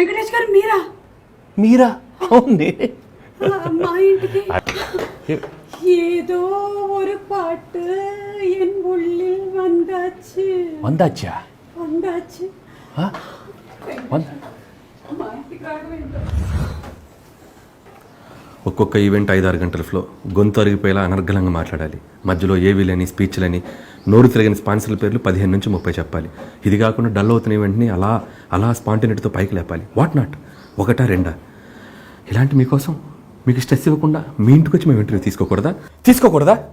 వెంకటేష్ గారు మీరా? మీరా? అవును. మా ఇంటికి. ఏదో ఒక పాట ఎన్ ఉళ్ళి వందాచి వందాచ్చా? వందాచి ఒక్కొక్క ఈవెంట్ ఐదారు గంటల ఫ్లో. గొంతు అరిగిపోయేలా అనర్గళంగా మాట్లాడాలి. మధ్యలో ఏవి లేని స్పీచ్లని నోరు తిరగని స్పాన్సర్ల పేర్లు పదిహేను నుంచి ముప్పై చెప్పాలి. ఇది కాకుండా డల్ అవుతున్న ఈవెంట్ని అలా అలా స్పాంటినిటీతో పైకి లేపాలి. వాట్ నాట్ ఒకటా రెండా? ఇలాంటి మీకోసం మీకు స్ట్రెస్ ఇవ్వకుండా మీ ఇంటికి వచ్చి మేము ఇంటర్వ్యూ తీసుకోకూడదా? తీసుకోకూడదా?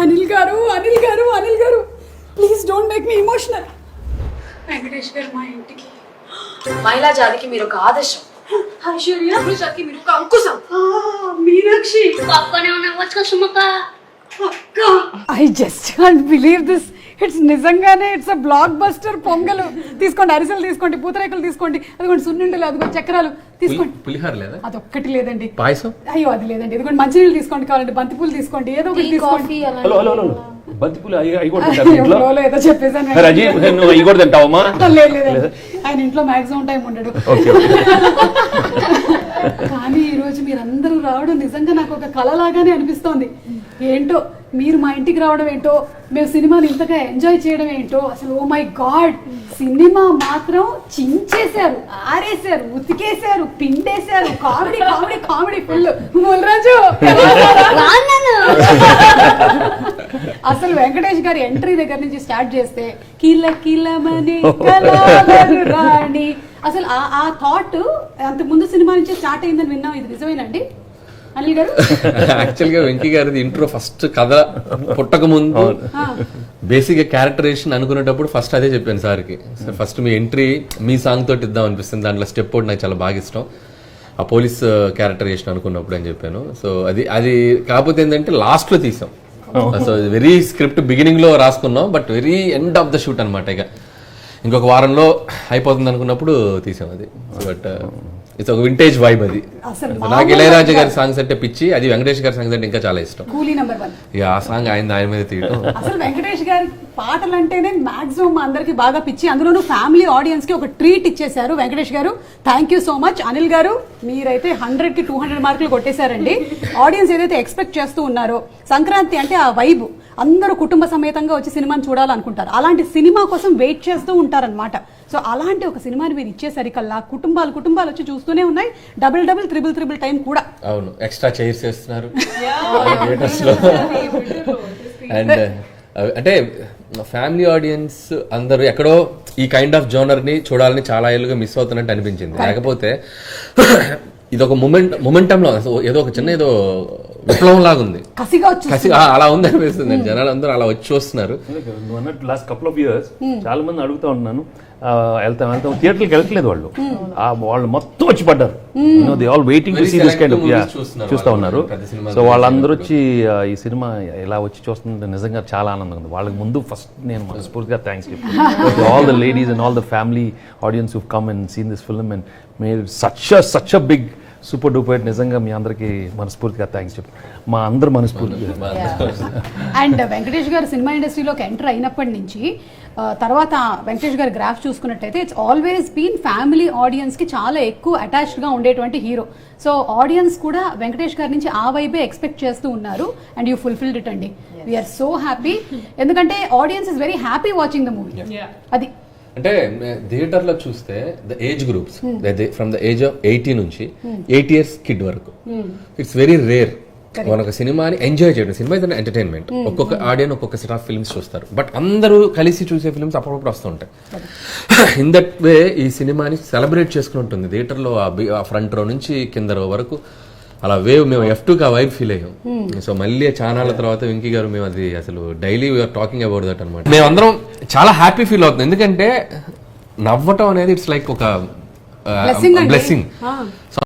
అనిల్ గారు Anil garu Anil garu please don't make me emotional Venkatesh garu మా ఇంటికి. మహిళా జాతికి మీరు ఒక ఆదర్శం. ఐశ్వర్య జాతికి మీరు ఒక అంకుశం. ఆ, మీనాక్షి. పక్కనే ఉన్న వచ్చుకో సుమక్క. I just can't believe this it's నిజంగానే it's a blockbuster pongal. తీసుకోండి అరిసెలు తీసుకోండి పూతరేకులు తీసుకోండి. అదిగోండి సున్నుండలు అదిగోండి చక్రాలు తీసుకోండి. పులిహార లేదా? అదొక్కటి లేదండి. పాయసం? అయ్యో అది లేదండి. ఇదిగోండి మంచినీళ్ళు తీసుకోండి కావాలంటే బంతిపూలు తీసుకోండి ఏదో ఒకటి తీసుకోండి. హలో బంతిపూలు ఏదో చెప్పేసాను లేదు లేదండి ఆయన ఇంట్లో మాక్సిమం టైం ఉండడు. రావడం నిజంగా నాకు ఒక కళలాగానే అనిపిస్తోంది. ఏంటో మీరు మా ఇంటికి రావడం ఏంటో మేము సినిమాని ఇంతగా ఎంజాయ్ చేయడం ఏంటో అసలు ఓ మై గాడ్! సినిమా మాత్రం చించేశారు ఆరేశారు ఉతికేశారు పిండేశారు. Comedy comedy comedy full. Raju అసలు వెంకటేష్ గారి ఎంట్రీ దగ్గర నుంచి స్టార్ట్ చేస్తే కిల కిలమని రాణి. అసలు ఆ ఆ థాట్ అంత ముందు సినిమా నుంచి స్టార్ట్ అయిందని విన్నాం. ఇది నిజమేనండి అనిల్ గారు? యాక్చువల్గా వెంకీ గారిది ఇంట్రో ఫస్ట్ కథ పుట్టక ముందు బేసిక్గా క్యారెక్టరేషన్ అనుకునేటప్పుడు ఫస్ట్ అదే చెప్పాను సార్కి. సార్ ఫస్ట్ మీ ఎంట్రీ మీ సాంగ్ తోటి ఇద్దాం అనిపిస్తుంది. దాంట్లో స్టెప్ ఒకటి నాకు చాలా బాగా ఇష్టం. ఆ పోలీస్ క్యారెక్టరేషన్ అనుకున్నప్పుడు అని చెప్పాను. సో అది అది కాకపోతే ఏంటంటే లాస్ట్లో తీసాం సో వెరీ స్క్రిప్ట్ బిగినింగ్లో రాసుకున్నాం. But very end of the shoot అనమాట ఇక. ఇంకొక వారంలో అయిపోతుంది అనుకున్నప్పుడు తీసాం అది. బట్ ఇట్స్ ఒక వింటేజ్ వైబ్ అది. నాకు ఇళయరాజా గారి సాంగ్స్ అంటే పిచ్చి అది వెంకటేష్ గారి సాంగ్స్ అంటే ఇంకా చాలా ఇష్టం. కూలీ నెంబర్ వన్. ఇక ఆ సాంగ్ ఆయన ఆయన మీద తీయటం. అసలు వెంకటేష్ గారి పాటలు అంటేనే మాక్సిమం అందరికి బాగా పిచ్చి. అందులోనూ ఫ్యామిలీ ఆడియన్స్కి ఒక ట్రీట్ ఇచ్చేశారు Venkatesh garu. Thank you so much Anil garu మీరైతే హండ్రెడ్కి టూ హండ్రెడ్ మార్కులు కొట్టేశారండి. ఆడియన్స్ ఏదైతే ఎక్స్పెక్ట్ చేస్తూ ఉన్నారో సంక్రాంతి అంటే ఆ వైబ్ అందరూ కుటుంబ సమేతంగా వచ్చి సినిమాని చూడాలనుకుంటారు. అలాంటి సినిమా కోసం వెయిట్ చేస్తూ ఉంటారన్నమాట. సో అలాంటి ఒక సినిమాని మీరు ఇచ్చేసరికల్లా కుటుంబాలు కుటుంబాలు వచ్చి చూస్తూనే ఉన్నాయి. Double double triple triple time కూడా. అవును. ఎక్స్ట్రా చైర్స్ వేస్తున్నారు. లో అండ్ అంటే ఫ్యామిలీ ఆడియన్స్ అందరూ ఎక్కడో ఈ కైండ్ ఆఫ్ జోనర్ని చూడాలని చాలా ఏళ్ళుగా మిస్ అవుతున్నట్టు అనిపించింది. లేకపోతే ఇది ఒక మొమెంట్ మొమెంటంలో ఏదో ఒక చిన్న ఏదో విప్లవం లాగా ఉంది. కసిగా అలా ఉంది అనిపిస్తుంది. జనాలు అందరూ అలా వచ్చి నువ్వు అన్నట్టు లాస్ట్ కపుల్ ఆఫ్ ఇయర్స్ చాలా మంది అడుగుతా ఉన్నాను వెళ్తాం వెళ్తాం థియేటర్కి వెళ్ళట్లేదు వాళ్ళు. ఆ, వాళ్ళు మొత్తం వచ్చి పడ్డారు. They all waiting to see this kind of చూస్తా. ఉన్నారు. సో వాళ్ళందరూ వచ్చి ఈ సినిమా ఎలా వచ్చి చూస్తుంటే నిజంగా చాలా ఆనందంగా ఉంది. వాళ్ళకి ముందు ఫస్ట్ నేను మనస్ఫూర్తిగా థ్యాంక్స్ చెప్తాను all the ladies and all the family audience who come and seen this film and may such such a big super duper నిజంగా మీ అందరికీ మనస్ఫూర్తిగా థ్యాంక్స్ చెప్తాను మా అందరు మనస్ఫూర్తిగా. అండ్ వెంకటేష్ గారు సినిమా ఇండస్ట్రీలోకి ఎంటర్ అయినప్పటి నుంచి తర్వాత వెంకటేష్ గారి గ్రాఫ్ చూసుకున్నట్టయితే ఇట్స్ ఆల్వేస్ బీన్ ఫ్యామిలీ ఆడియన్స్కి చాలా ఎక్కువ అటాచ్డ్గా ఉండేటువంటి హీరో సో ఆడియన్స్ కూడా వెంకటేష్ గారి నుంచి ఆ వైబే ఎక్స్పెక్ట్ చేస్తూ ఉన్నారు అండ్ యూ ఫుల్ఫిల్డ్ ఇట్ అండి. వీఆర్ సో హ్యాపీ ఎందుకంటే audience is very happy watching the movie అది అంటే థియేటర్లో చూస్తే the age groups from the age of eighty నుంచి ఎయిట్ ఇయర్స్ కిడ్ వరకు. ఇట్స్ వెరీ రేర్ మన ఒక సినిమాని ఎంజాయ్ చేయడం సినిమా ఇస్ ఎంటర్టైన్మెంట్ ఒక్కొక్క ఆడియన్ ఒక్కొక్క సెట్ ఆఫ్ ఫిల్మ్స్ చూస్తారు. బట్ అందరూ కలిసి చూసే ఫిల్మ్స్ అప్పుడప్పుడు వస్తుంటాయి ఇన్ దట్ వే ఈ సినిమాని సెలబ్రేట్ చేసుకుని ఉంటుంది. థియేటర్లో ఆ ఫ్రంట్ రో నుంచి కింద రో వరకు అలా వేవ్ మేము ఎఫ్ టూ కా వైబ్ ఫీల్ అయ్యాం. సో మళ్ళీ చానాల తర్వాత వెంకీ గారు మేము అది అసలు daily we're talking about that అనమాట మేమందరం చాలా హ్యాపీ ఫీల్ అవుతుంది ఎందుకంటే నవ్వటం అనేది ఇట్స్ లైక్ ఒక. బ్లెస్సింగ్. సో